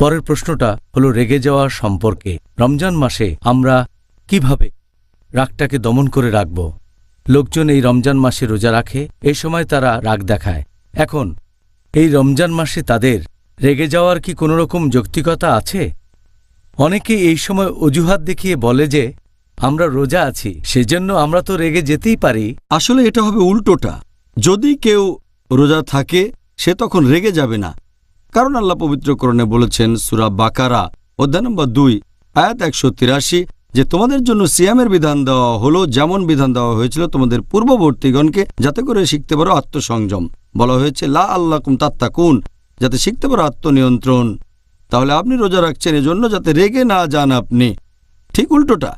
পরের প্রশ্নটা হলো, রেগে যাওয়া সম্পর্কে। রমজান মাসে আমরা কীভাবে রাগটাকে দমন করে রাখব? লোকজন এই রমজান মাসে রোজা রাখে, এই সময় তারা রাগ দেখায়। এখন, এই রমজান মাসে তাদের রেগে যাওয়ার কি কোনো রকম যৌক্তিকতা আছে? অনেকে এই সময় অজুহাত দেখিয়ে বলে যে, আমরা রোজা আছি, সেজন্য আমরা তো রেগে যেতেই পারি। আসলে এটা হবে উল্টোটা। যদি কেউ রোজা থাকে, সে তখন রেগে যাবে না। কারণ আল্লাহ পবিত্রকরণে বলেছেন, সুরা বাকারা, অধ্যায় নম্বর দুই, আয়াত একশো তিরাশি, যে তোমাদের জন্য সিয়ামের বিধান দেওয়া হলো, যেমন বিধান দেওয়া হয়েছিল তোমাদের পূর্ববর্তীগণকে, যাতে করে শিখতে পারো আত্মসংযম। বলা হয়েছে, লা আল্লাহ কুম তাত্তাকুন, যাতে শিখতে পারো আত্মনিয়ন্ত্রণ। তাহলে আপনি রোজা রাখছেন এজন্য যাতে রেগে না যান আপনি। ঠিক উল্টোটা,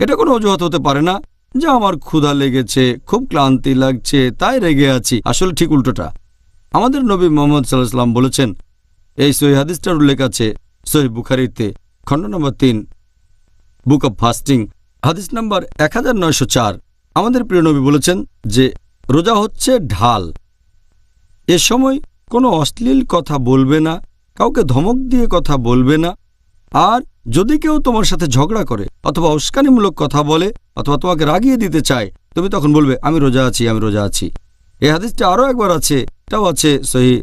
এটা কোনো অজুহাত হতে পারে না, যে আমার ক্ষুধা লেগেছে, খুব ক্লান্তি লাগছে, তাই রেগে আছি। আসলে ঠিক উল্টোটা। আমাদের নবী মোহাম্মদ সাল্লাহ সাল্লাম বলেছেন এই সহি হাদিসটার উল্লেখ আছে সহি বুখারিতে, খণ্ড নম্বর তিন, বুক অব ফাস্টিং, হাদিস নম্বর এক হাজার নয়শো চার। আমাদের প্রিয় নবী বলেছেন যে, রোজা হচ্ছে ঢাল। এ সময় কোনো অশ্লীল কথা বলবে না, কাউকে ধমক দিয়ে কথা বলবে না, আর যদি কেউ তোমার সাথে ঝগড়া করে অথবা উস্কানিমূলক কথা বলে অথবা তোমাকে রাগিয়ে দিতে চায়, তুমি তখন বলবে, আমি রোজা আছি, আমি রোজা আছি। এই হাদিসটা আরও একবার আছে, এটাও আছে সহি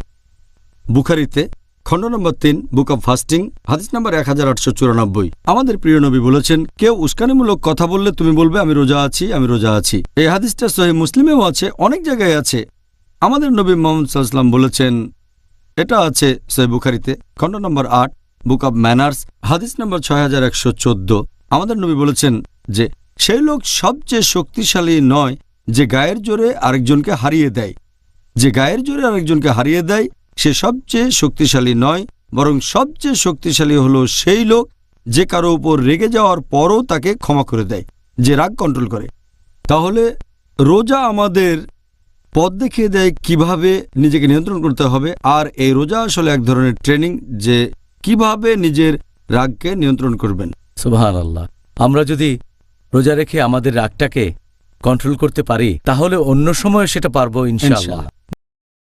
বুখারিতে। খণ্ড নম্বর তিন, বুক অব ফাস্টিং, হাদিস নম্বর এক হাজার আটশো চুরানব্বই। আমাদের প্রিয় নবী বলেছেন, কেউ উস্কানিমূলক কথা বললে তুমি বলবে, আমি রোজা আছি, আমি রোজা আছি। এই হাদিসটা সহি মুসলিমেও আছে, অনেক জায়গায় আছে। আমাদের নবী মোহাম্মদ সাল্লাম বলেছেন, এটা আছে সহি বুখারিতে, খণ্ড নম্বর আট, বুক অব ম্যানার্স, হাদিস নম্বর ছয় হাজার একশো চোদ্দ। আমাদের নবী বলেছেন যে, সেই লোক সবচেয়ে শক্তিশালী নয় যে গায়ের জোরে আরেকজনকে হারিয়ে দেয়। যে গায়ের জোরে আরেকজনকে হারিয়ে দেয় সে সবচেয়ে শক্তিশালী নয় বরং সবচেয়ে শক্তিশালী হলো সেই লোক যে কারও উপর রেগে যাওয়ার পরও তাকে ক্ষমা করে দেয় যে রাগ কন্ট্রোল করে। তাহলে রোজা আমাদের পথ দেখিয়ে দেয় কীভাবে নিজেকে নিয়ন্ত্রণ করতে হবে আর এই রোজা আসলে এক ধরনের ট্রেনিং যে কীভাবে নিজের রাগকে নিয়ন্ত্রণ করবেন। সুবহান আল্লাহ আমরা যদি রোজা রেখে আমাদের রাগটাকে কন্ট্রোল করতে পারি তাহলে অন্য সময় সেটা পারব ইনশাআল্লাহ।